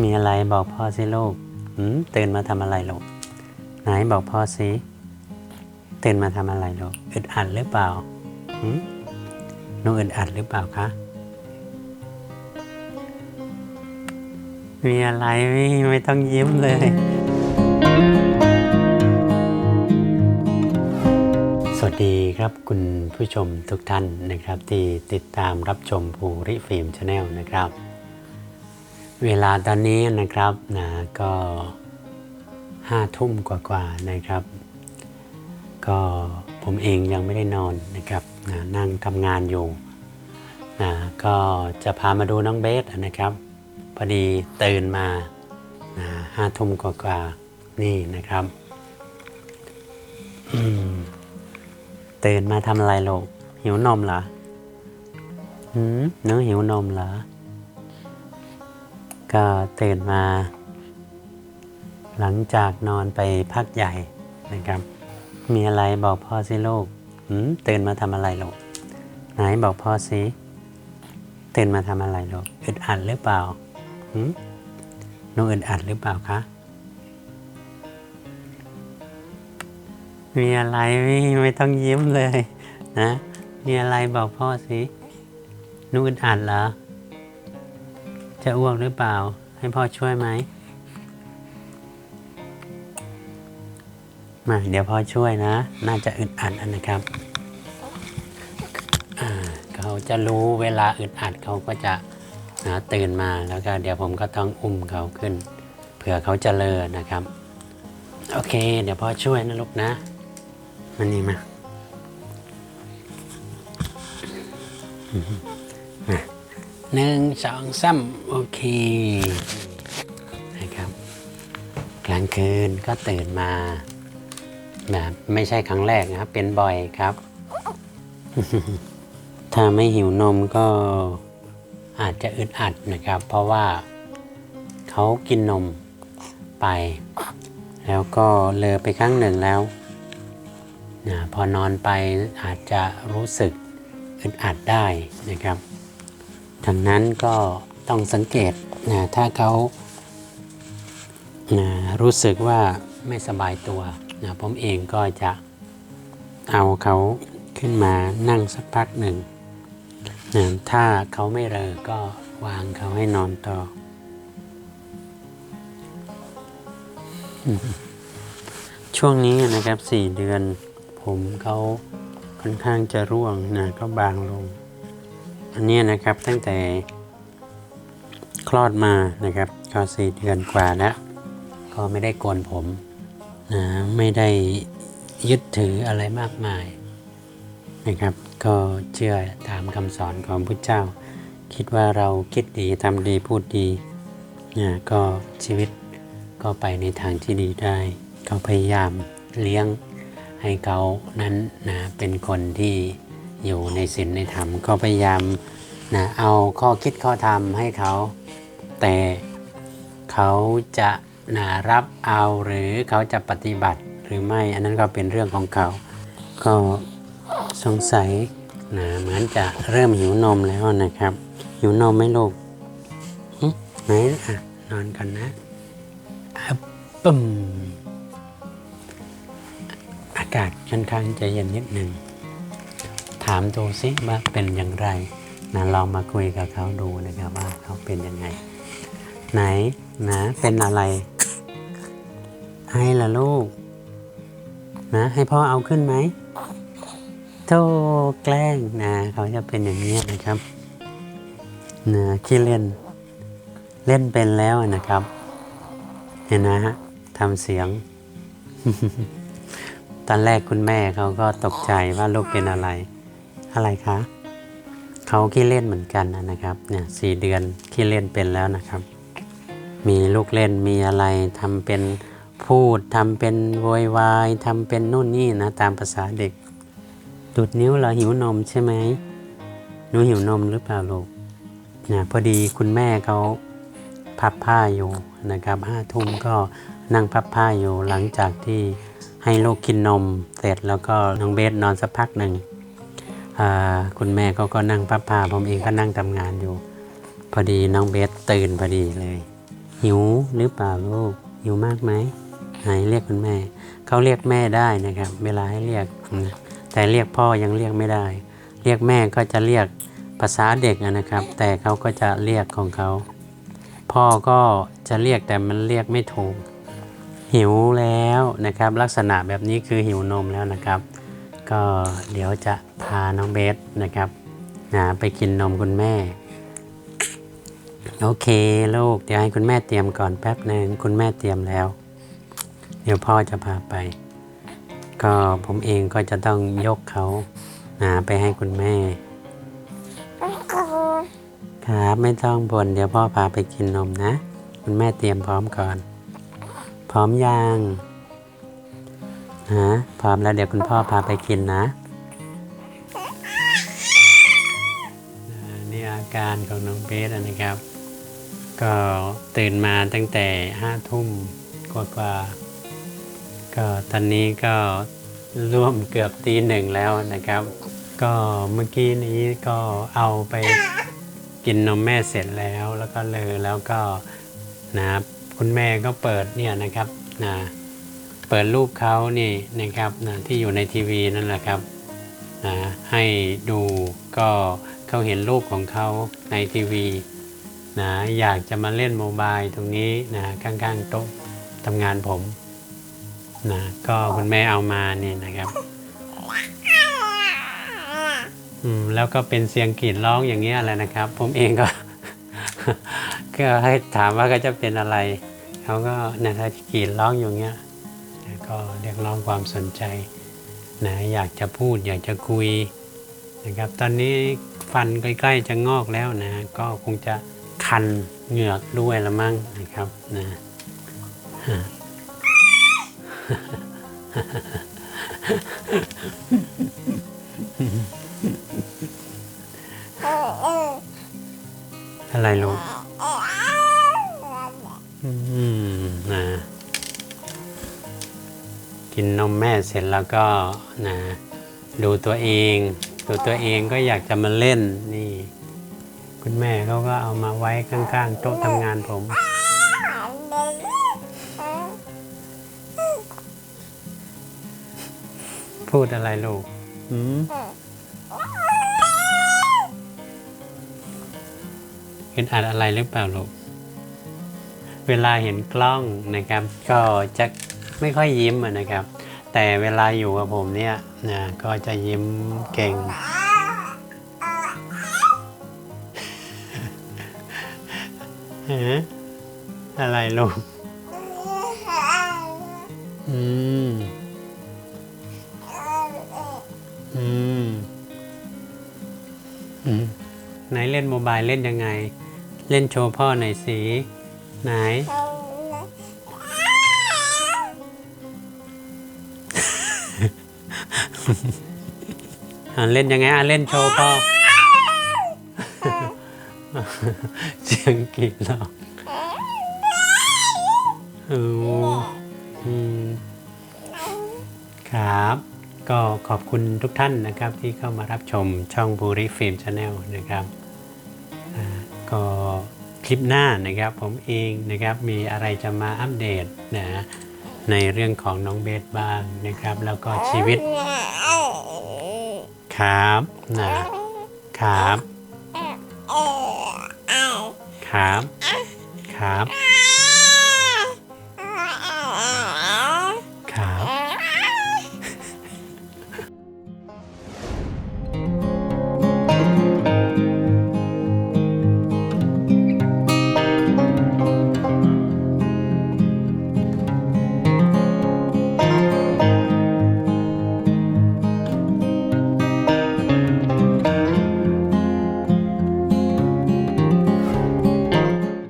มีอะไรบอกพ่อสิลูกหืมตื่นมาทำอะไรลูกไหนบอกพ่อสิตื่นมาทำอะไรลูกอึดอัดหรือเปล่าหืมหนูอึดอัดหรือเปล่าคะมีอะไรไม่ไม่ต้องยิ้มเลยสวัสดีครับคุณผู้ชมทุกท่านนะครับ ที่ติดตามรับชมภูริฟิล์มชาแนลนะครับ เวลาตอนนี้นะครับนะก็ห้าทุ่มกว่าๆนะครับ ก็ผมเองยังไม่ได้นอนนะครับนะนั่งทำงานอยู่นะก็จะพามาดูน้องเบสนะครับ พอดีตื่นมาห้าทุ่มกว่าๆนี่นะครับอืมตื่นมาทำอะไรลูกหิวนมเหรอหืมหนูหิวนมเหรอ ก็ตื่นมา หลังจากนอนไปพักใหญ่นะครับ มีอะไรบอกพ่อสิลูกหืมตื่นมาทำอะไรลูกไหนบอกพ่อสิตื่นมาทำอะไรลูกอึดอัดหรือเปล่าหืมหนูอึดอัดหรือเปล่าคะมีอะไรไม่ไม่ต้องยิ้มเลย นะ มีอะไรบอกพ่อสิหนูอึดอัดเหรอ จะอ้วกหรือเปล่า ให้พ่อช่วยไหม มาเดี๋ยวพ่อช่วยนะ น่าจะอึดอัดอันนะครับ เขาจะรู้เวลาอึดอัดเขาก็จะนะตื่นมาแล้วก็เดี๋ยวผมก็ต้องอุ้มเขาขึ้น เผื่อเขาจะเลอนะครับ โอเค เดี๋ยวพ่อช่วยนะลูกนะมันนี่มา หนึ่งสองสามโอเคนะครับ กลางคืนก็ตื่นมาแบบไม่ใช่ครั้งแรกนะครับ เป็นบ่อยครับ ถ้าไม่หิวนมก็อาจจะอึดอัดนะครับ เพราะว่าเขากินนมไป แล้วก็เลอไปครั้งหนึ่งแล้วนะพอนอนไปอาจจะรู้สึกอึดอัดได้นะครับ ดังนั้นก็ต้องสังเกตนะถ้าเขานะรู้สึกว่าไม่สบายตัวนะผมเองก็จะเอาเขาขึ้นมานั่งสักพักหนึ่งนะถ้าเขาไม่เรอก็วางเขาให้นอนต่อ ช่วงนี้นะครับสี่เดือน ผมเขาค่อนข้างจะร่วงนะก็บางลง อันนี้นะครับตั้งแต่คลอดมานะครับก็สี่เดือนกว่าแล้วก็ไม่ได้โกนผมนะไม่ได้ยึดถืออะไรมากมายนะครับก็เชื่อตามคำสอนของพระเจ้า คิดว่าเราคิดดีทำดีพูดดีนะก็ชีวิตก็ไปในทางที่ดีได้ก็พยายามเลี้ยงให้เขานั้นนะเป็นคนที่ อยู่ในศีลในธรรมก็พยายามนะเอาข้อคิดข้อธรรมให้เขา แต่เขาจะนะรับเอาหรือเขาจะปฏิบัติหรือไม่ อันนั้นก็เป็นเรื่องของเขา ก็สงสัยนะเหมือนจะเริ่มหิวนมแล้วนะครับ หิวนมไหมลูกไหนอะนอนกันนะอะปึ้มอากาศค่อนข้างจะเย็นนิดหนึ่งามดูซิว่าเป็นอย่างไรนะลองมาคุยกับเขาดูนะครับว่าเขาเป็นยังไง ไหนนะเป็นอะไรให้ละลูก นะให้พ่อเอาขึ้นไหมโธ่แกล้งนะเขาจะเป็นอย่างนี้นะครับนะขี้เล่น เล่นเป็นแล้วนะครับ เห็นนะฮะทำเสียง ตอนแรกคุณแม่เขาก็ตกใจว่าลูกเป็นอะไร อะไรคะเขาขี้เล่นเหมือนกันนะครับเนี่ยสี่เดือนขี้เล่นเป็นแล้วนะครับ มีลูกเล่นมีอะไรทำเป็นพูดทำเป็นโวยวายทำเป็นนู่นนี่นะตามภาษาเด็กดูดนิ้วเราหิวนมใช่ไหมหนูหิวนมหรือเปล่าลูกนะพอดีคุณแม่เขาพับผ้าอยู่นะครับห้าทุ่มก็นั่งพับผ้าอยู่หลังจากที่ให้ลูกกินนมเสร็จแล้วก็น้องเบสนอนสักพักหนึ่ง คุณแม่เขาก็นั่งพับผ้าผมเองก็นั่งทำงานอยู่ พอดีน้องเบสตื่นพอดีเลย หิวหรือเปล่าลูกหิวมากไหมไหนเรียกคุณแม่เขาเรียกแม่ได้นะครับ เวลาให้เรียก แต่เรียกพ่อยังเรียกไม่ได้ เรียกแม่ก็จะเรียกภาษาเด็กนะครับ แต่เขาก็จะเรียกของเขาพ่อก็จะเรียกแต่มันเรียกไม่ถูกหิวแล้วนะครับ ลักษณะแบบนี้คือหิวนมแล้วนะครับ ก็เดี๋ยวจะพาน้องเบสนะครับนะไปกินนมคุณแม่ โอเคลูก เดี๋ยวให้คุณแม่เตรียมก่อนแป๊บหนึ่งคุณแม่เตรียมแล้ว เดี๋ยวพ่อจะพาไป ก็ผมเองก็จะต้องยกเขานะไปให้คุณแม่ ครับไม่ต้องบ่นเดี๋ยวพ่อพาไปกินนมนะ คุณแม่เตรียมพร้อมก่อน พร้อมยัง ฮะพร้อมแล้วเดี๋ยวคุณพ่อพาไปกินนะอ่านี่อาการของน้องเบสนะครับ ก็ตื่นมาตั้งแต่ห้าทุ่มกว่าๆก็ตอนนี้ก็ร่วมเกือบตีหนึ่งแล้วนะครับ ก็เมื่อกี้นี้ก็เอาไปกินนมแม่เสร็จแล้วแล้วก็เลยแล้วก็นะครับคุณแม่ก็เปิดเนี่ยนะครับนะ เปิดรูปเขานี่นะครับนะที่อยู่ในทีวีนั่นแหละครับนะให้ดูก็เขาเห็นรูปของเขาในทีวีนะอยากจะมาเล่นโมบายตรงนี้นะข้างๆโต๊ะทำงานผมนะก็คุณแม่เอามานี่นะครับอืมแล้วก็เป็นเสียงกรีดร้องอย่างเงี้ยแหละนะครับ ผมเองก็ ก็ให้ถามว่าก็จะเป็นอะไรเขาก็นะครับกรีดร้องอยู่เงี้ย แล้วก็เรียกร้องความสนใจนะอยากจะพูดอยากจะคุยนะครับ ตอนนี้ฟันใกล้ๆจะงอกแล้วนะ ก็คงจะคันเหงือกด้วยละมั้งนะครับนะอะไรลูก กินนมแม่เสร็จแล้วก็นะดูตัวเองดูตัวเองก็อยากจะมาเล่นนี่ คุณแม่เขาก็เอามาไว้ข้างๆ โต๊ะทำงานผมพูดอะไรลูกอืมเห็นอัดอะไรหรือเปล่าลูก เวลาเห็นกล้องนะครับ ก็จะ ไม่ค่อยยิ้มนะครับ แต่เวลาอยู่กับผมเนี่ยนะก็จะยิ้มเก่งฮะอะไรลูก อืม อืม อืม ไหนเล่นโมบายเล่นยังไง เล่นโชว์พ่อหน่อยสิ ไหน อะเล่นยังไงอะเล่นโชว์พ่อเสียงกรีดร้องโอ้อืมครับ ก็ขอบคุณทุกท่านนะครับที่เข้ามารับชมช่องบูริฟิล์มชาแนลนะครับอ่าก็คลิปหน้านะครับ ผมเองนะครับมีอะไรจะมาอัปเดตนะในเรื่องของน้องเบสบ้างนะครับ แล้วก็ชีวิต ครับนะครับครับครับ